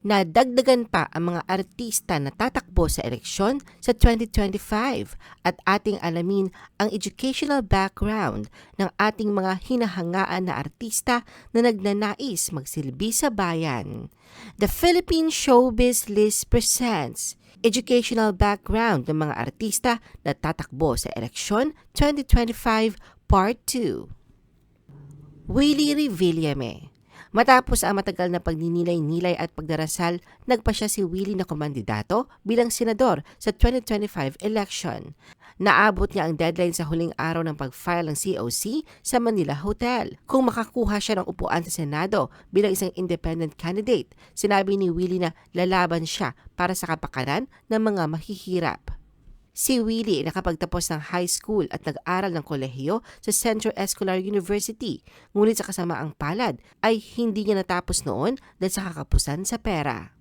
Nadagdagan pa ang mga artista na tatakbo sa eleksyon sa 2025 at ating alamin ang educational background ng ating mga hinahangaan na artista na nagnanais magsilbi sa bayan. The Philippine Showbiz List presents educational background ng mga artista na tatakbo sa eleksyon 2025 Part 2. Willie Revillame Matapos ang matagal na pagninilay-nilay at pagdarasal, nagpa siya si Willie na komandidato bilang senador sa 2025 election. Naabot niya ang deadline sa huling araw ng pag-file ng COC sa Manila Hotel. Kung makakuha siya ng upuan sa Senado bilang isang independent candidate, sinabi ni Willie na lalaban siya para sa kapakanan ng mga mahihirap. Si Willie nakapagtapos ng high school at nag-aral ng kolehiyo sa Central Escolar University, ngunit sa kasamaang palad ay hindi niya natapos noon dahil sa kakapusan sa pera.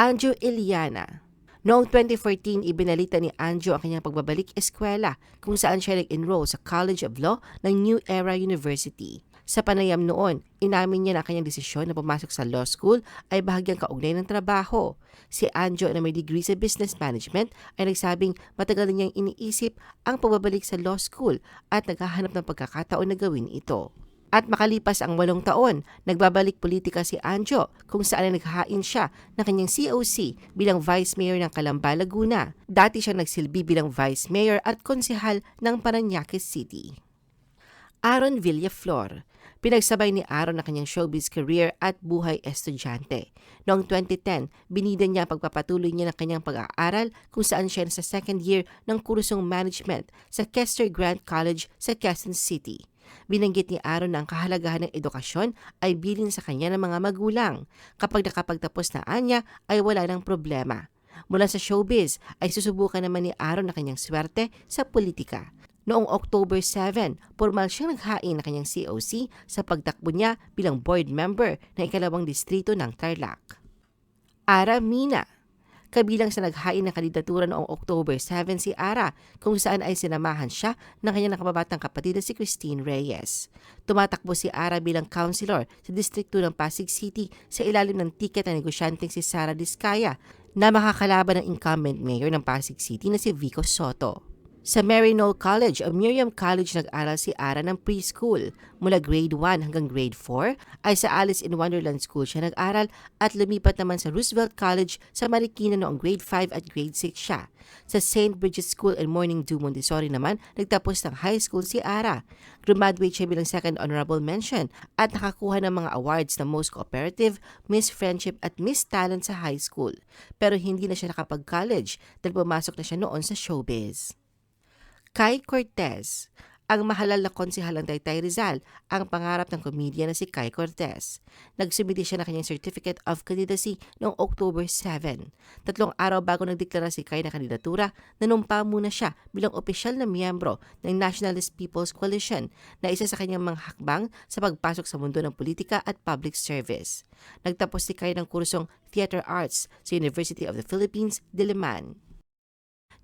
Anjo Eliana Noong 2014, ibinalita ni Anjo ang kanyang pagbabalik eskwela kung saan siya nag-enroll sa College of Law ng New Era University. Sa panayam noon, inamin niya na kanyang desisyon na pumasok sa law school ay bahagyang kaugnay ng trabaho. Si Anjo na may degree sa business management ay nagsabing matagal na niyang iniisip ang pagbabalik sa law school at naghahanap ng pagkakataon na gawin ito. At makalipas ang walong taon, nagbabalik politika si Anjo kung saan naghahain siya ng kanyang COC bilang Vice Mayor ng Calamba, Laguna. Dati siyang nagsilbi bilang Vice Mayor at konsehal ng Paranaque City. Aaron Villaflor Pinagsabay ni Aaron ang kanyang showbiz career at buhay estudyante. Noong 2010, binida niya pagpapatuloy niya ng kanyang pag-aaral kung saan siya sa second year ng kursong management sa Kester Grant College sa Quezon City. Binanggit ni Aaron na ang kahalagahan ng edukasyon ay bilin sa kanya ng mga magulang. Kapag nakapagtapos na anya ay wala ng problema. Mula sa showbiz ay susubukan naman ni Aaron na kanyang swerte sa politika. Noong October 7, formal siyang naghain ng kanyang COC sa pagtakbo niya bilang board member ng ikalawang distrito ng Tarlac. Ara Mina Kabilang sa naghain ng kandidatura noong October 7 si Ara kung saan ay sinamahan siya ng kanyang nakababatang kapatid na si Christine Reyes. Tumatakbo si Ara bilang councilor sa distrito ng Pasig City sa ilalim ng tiket ng negosyanteng si Sara Diskaya na makakalaban ng incumbent mayor ng Pasig City na si Vico Soto. Sa Maryknoll College o Miriam College nag-aral si Ara ng preschool. Mula grade 1 hanggang grade 4 ay sa Alice in Wonderland School siya nag-aral at lumipat naman sa Roosevelt College sa Marikina noong grade 5 at grade 6 siya. Sa St. Bridget School and Morning Dew Montessori naman, nagtapos ng high school si Ara. Graduate siya bilang second honorable mention at nakakuha ng mga awards na Most Cooperative, Miss Friendship at Miss Talent sa high school. Pero hindi na siya nakapag-college dahil pumasok na siya noon sa showbiz. Kai Cortez, ang mahalal na konsehal ng Taytay Rizal, ang pangarap ng komedya na si Kai Cortez. Nagsumiti siya ng kanyang Certificate of Candidacy noong October 7. Tatlong araw bago nagdeklara si Kai na kandidatura, nanumpa muna siya bilang opisyal na miyembro ng Nationalist People's Coalition na isa sa kanyang mga hakbang sa pagpasok sa mundo ng politika at public service. Nagtapos si Kai ng kursong Theater Arts sa University of the Philippines, Diliman.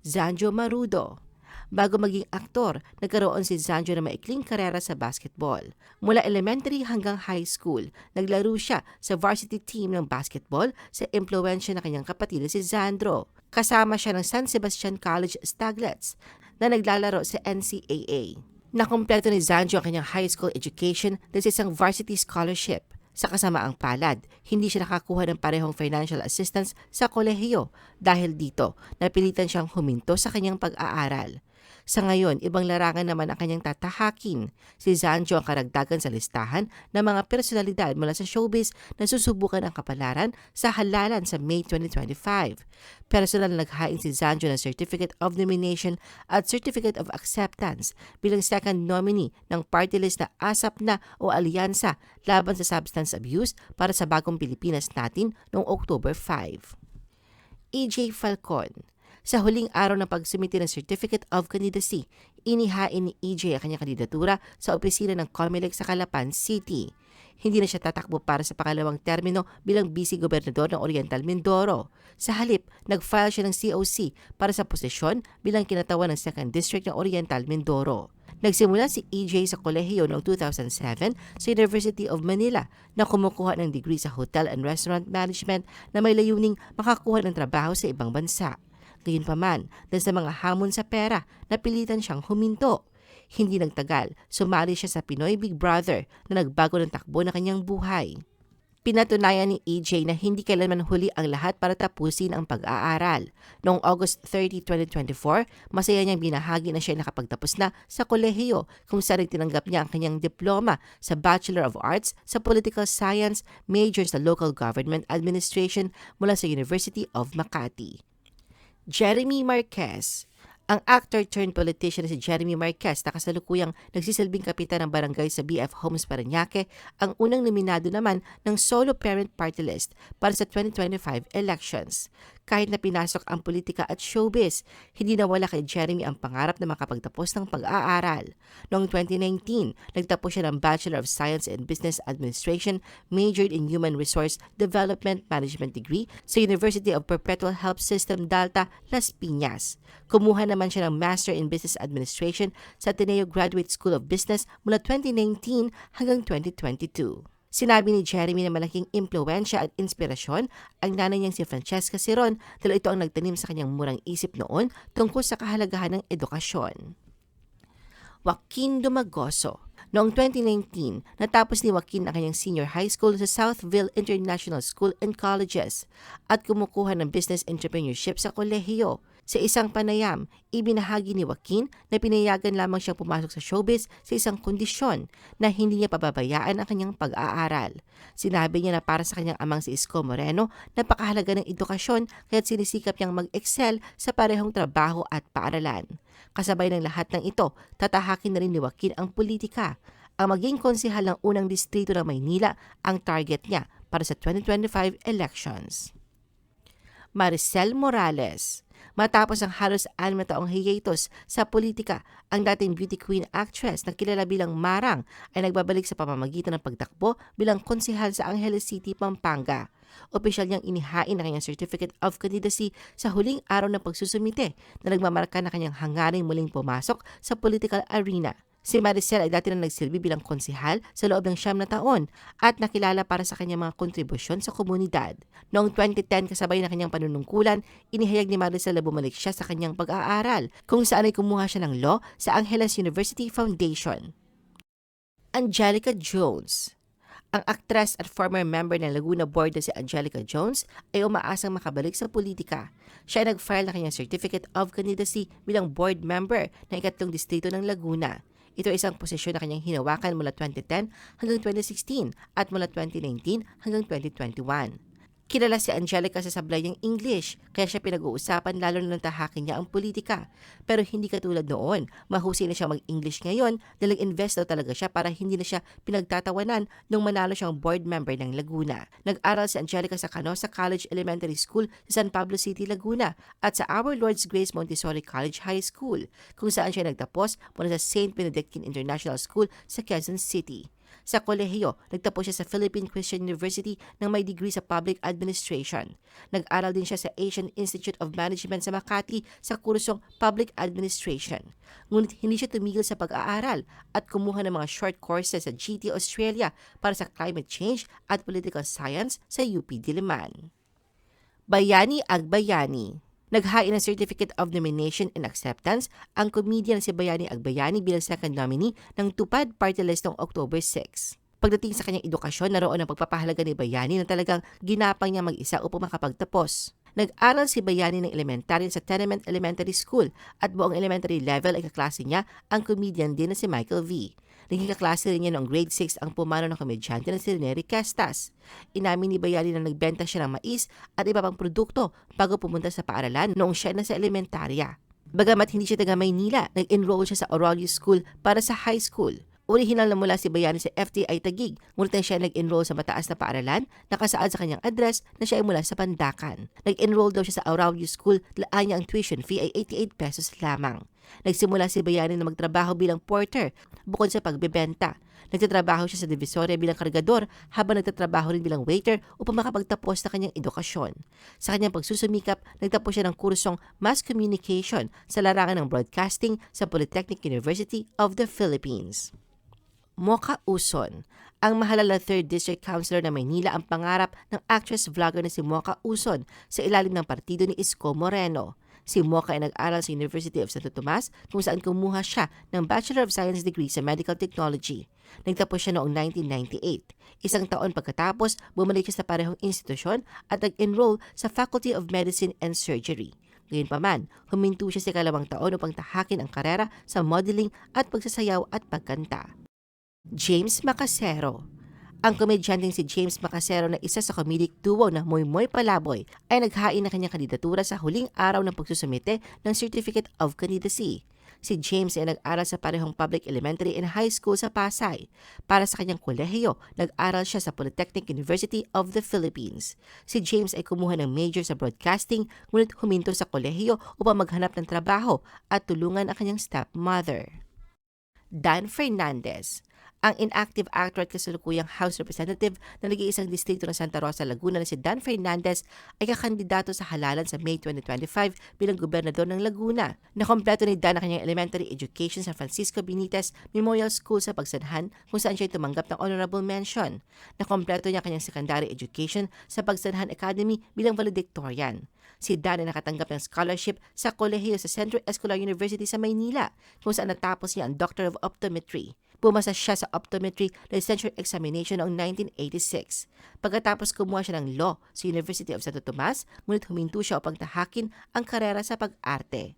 Zanjo Marudo Bago maging aktor, nagkaroon si Zanjo na maikling karera sa basketball. Mula elementary hanggang high school, naglaro siya sa varsity team ng basketball sa impluensya ng kanyang kapatid na si Zandro. Kasama siya ng San Sebastian College Staglets na naglalaro sa NCAA. Nakumpleto ni Zanjo ang kanyang high school education dahil sa isang varsity scholarship. Sa kasamaang palad, hindi siya nakakuha ng parehong financial assistance sa kolehiyo dahil dito napilitan siyang huminto sa kanyang pag-aaral. Sa ngayon, ibang larangan naman ang kanyang tatahakin. Si Zanjo ang karagdagan sa listahan ng mga personalidad mula sa showbiz na susubukan ang kapalaran sa halalan sa May 2025. Personal na naghain si Zanjo ng Certificate of Nomination at Certificate of Acceptance bilang second nominee ng party list na ASAP na o Alyansa laban sa substance abuse para sa bagong Pilipinas natin noong October 5. EJ Falcon sa huling araw ng pagsumiti ng Certificate of Candidacy, inihain ni EJ ang kanyang kandidatura sa opisina ng COMELEC sa Calapan City. hindi na siya tatakbo para sa pangalawang termino bilang vice-gobernador ng Oriental Mindoro. Sa halip, nag-file siya ng COC para sa posisyon bilang kinatawan ng 2nd District ng Oriental Mindoro. Nagsimula si EJ sa kolehiyo noong 2007 sa University of Manila na kumukuha ng degree sa Hotel and Restaurant Management na may layuning makakuha ng trabaho sa ibang bansa. Gayunpaman, dahil sa mga hamon sa pera, napilitan siyang huminto. Hindi nagtagal, sumali siya sa Pinoy Big Brother na nagbago ng takbo ng kanyang buhay. Pinatunayan ni EJ na hindi kailanman huli ang lahat para tapusin ang pag-aaral. Noong August 30, 2024, masaya niyang binahagi na siya nakapagtapos na sa kolehiyo kung saan tinanggap niya ang kanyang diploma sa Bachelor of Arts sa Political Science, major sa Local Government Administration mula sa University of Makati. Jeremy Marquez ang actor turned politician na si Jeremy Marquez na kasalukuyang nagsisilbing kapitan ng barangay sa BF Homes Parañaque ang unang nominado naman ng solo parent party list para sa 2025 elections. Kahit na pinasok ang politika at showbiz, hindi nawala kay Jeremy ang pangarap na makapagtapos ng pag-aaral. Noong 2019, nagtapos siya ng Bachelor of Science in Business Administration, majored in Human Resource Development Management degree sa University of Perpetual Help System Dalta, Las Piñas. Kumuha naman siya ng Master in Business Administration sa Ateneo Graduate School of Business mula 2019 hanggang 2022. Sinabi ni Jeremy na malaking impluensya at inspirasyon ang nanay niyang si Francesca Siron dahil ito ang nagtanim sa kanyang murang isip noon tungkol sa kahalagahan ng edukasyon. Joaquin Dumagoso Noong 2019, natapos ni Joaquin ang kanyang senior high school sa Southville International School and Colleges at kumukuha ng business entrepreneurship sa kolehiyo. Sa isang panayam, ibinahagi ni Joaquin na pinayagan lamang siyang pumasok sa showbiz sa isang kondisyon na hindi niya pababayaan ang kanyang pag-aaral. Sinabi niya na para sa kanyang amang si Isko Moreno, napakahalaga ng edukasyon kaya't sinisikap niyang mag-excel sa parehong trabaho at paaralan. Kasabay ng lahat ng ito, tatahakin na rin ni Joaquin ang politika. Ang maging konsihal ng unang distrito ng Maynila ang target niya para sa 2025 elections. Maricel Morales Matapos ang halos anim na taong hiatus sa politika, ang dating beauty queen actress na kilala bilang Marang ay nagbabalik sa pamamagitan ng pagtakbo bilang konsihal sa Angeles City, Pampanga. Opisyal niyang inihain ang kanyang Certificate of Candidacy sa huling araw ng pagsusumite na nagmamarka na kanyang hangaring muling pumasok sa political arena. Si Maricel ay dati na nagsilbi bilang konsihal sa loob ng siyam na taon at nakilala para sa kanyang mga kontribusyon sa komunidad. Noong 2010 kasabay ng kanyang panunungkulan, inihayag ni Maricel na bumalik siya sa kanyang pag-aaral kung saan ay kumuha siya ng law sa Angeles University Foundation. Angelica Jones ang aktres at former member ng Laguna Board na si Angelica Jones ay umaasang makabalik sa politika. Siya ay nag-file ng kanyang Certificate of Candidacy bilang board member ng ikatlong distrito ng Laguna. Ito ay isang posisyon na kanyang hinawakan mula 2010 hanggang 2016 at mula 2019 hanggang 2021. Kilala si Angelica sa sablay niyang English, kaya siya pinag-uusapan lalo na tahakin niya ang politika. Pero hindi katulad noon, mahusay na siya mag-English ngayon dahil nag-invest daw talaga siya para hindi na siya pinagtatawanan nung manalo siyang board member ng Laguna. Nag-aral si Angelica sa Canosa College Elementary School sa San Pablo City, Laguna at sa Our Lord's Grace Montessori College High School, kung saan siya nagtapos mula sa St. Benedictine International School sa Quezon City. Sa kolehiyo, nagtapos siya sa Philippine Christian University ng may degree sa Public Administration. Nag-aral din siya sa Asian Institute of Management sa Makati sa kursong Public Administration. Ngunit hindi siya tumigil sa pag-aaral at kumuha ng mga short courses sa GT Australia para sa climate change at political science sa UP Diliman. Bayani Agbayani Naghain ng Certificate of Nomination and Acceptance ang comedian si Bayani Agbayani bilang second nominee ng Tupad Party List noong October 6. Pagdating sa kanyang edukasyon, naroon ang pagpapahalaga ni Bayani na talagang ginapang niya mag-isa upang makapagtapos. Nag-aral si Bayani ng elementary sa Tenement Elementary School at buong elementary level ay kaklase niya ang comedian din na si Michael V. Naging kaklase rin niya noong grade 6 ang pumano ng komedyante na si Rene Castas. Inamin ni Bayani na nagbenta siya ng mais at iba pang produkto bago pumunta sa paaralan noong siya na sa elementarya. Bagamat hindi siya taga Maynila, nag-enroll siya sa Aurelius School para sa high school. Orihinal na mula si Bayani sa FTI Tagig, ngunit na siya nag-enroll sa mataas na paaralan, nakasaad sa kanyang address na siya ay mula sa Pandakan. Nag-enroll daw siya sa Aurelio School, laan niya ang tuition fee ay 88 pesos lamang. Nagsimula si Bayani na magtrabaho bilang porter bukod sa pagbebenta. Nagtatrabaho siya sa Divisoria bilang kargador habang nagtatrabaho rin bilang waiter upang makapagtapos na kanyang edukasyon. Sa kanyang pagsusumikap, nagtapos siya ng kursong Mass Communication sa larangan ng broadcasting sa Polytechnic University of the Philippines. Mocha Uson. Ang mahalala 3rd District Councilor ng Maynila ang pangarap ng actress-vlogger na si Mocha Uson sa ilalim ng partido ni Isko Moreno. Si Mocha ay nag-aral sa University of Santo Tomas kung saan kumuha siya ng Bachelor of Science degree sa Medical Technology. Nagtapos siya noong 1998. Isang taon pagkatapos, bumalik siya sa parehong institusyon at nag-enroll sa Faculty of Medicine and Surgery. Gayunpaman, huminto siya sa kalawang taon upang tahakin ang karera sa modeling at pagsasayaw at pagkanta. James Macasero. Ang komedyanteng si James Macasero na isa sa comedic duo na Moy Moy Palaboy ay naghain ng kanyang kandidatura sa huling araw ng pagsusumite ng Certificate of Candidacy. Si James ay nag-aral sa parehong public elementary and high school sa Pasay. Para sa kanyang kolehiyo, nag-aral siya sa Polytechnic University of the Philippines. Si James ay kumuha ng major sa broadcasting ngunit huminto sa kolehiyo upang maghanap ng trabaho at tulungan ang kanyang stepmother. Dan Fernandez ang inactive actor at kasalukuyang House Representative na nag-iisang distrito ng Santa Rosa, Laguna na si Dan Fernandez ay kakandidato sa halalan sa May 2025 bilang gobernador ng Laguna. Nakompleto ni Dan ang kanyang elementary education sa Francisco Benitez Memorial School sa Pagsanhan kung saan siya tumanggap ng honorable mention. Nakompleto niya ang kanyang secondary education sa Pagsanhan Academy bilang valedictorian. Si Dan ay nakatanggap ng scholarship sa kolehiyo sa Central Escolar University sa Maynila kung saan natapos niya ang Doctor of Optometry. Pumasa siya sa optometry licensure examination noong 1986. Pagkatapos kumuha siya ng law sa University of Santo Tomas, ngunit huminto siya upang tahakin ang karera sa pag-arte.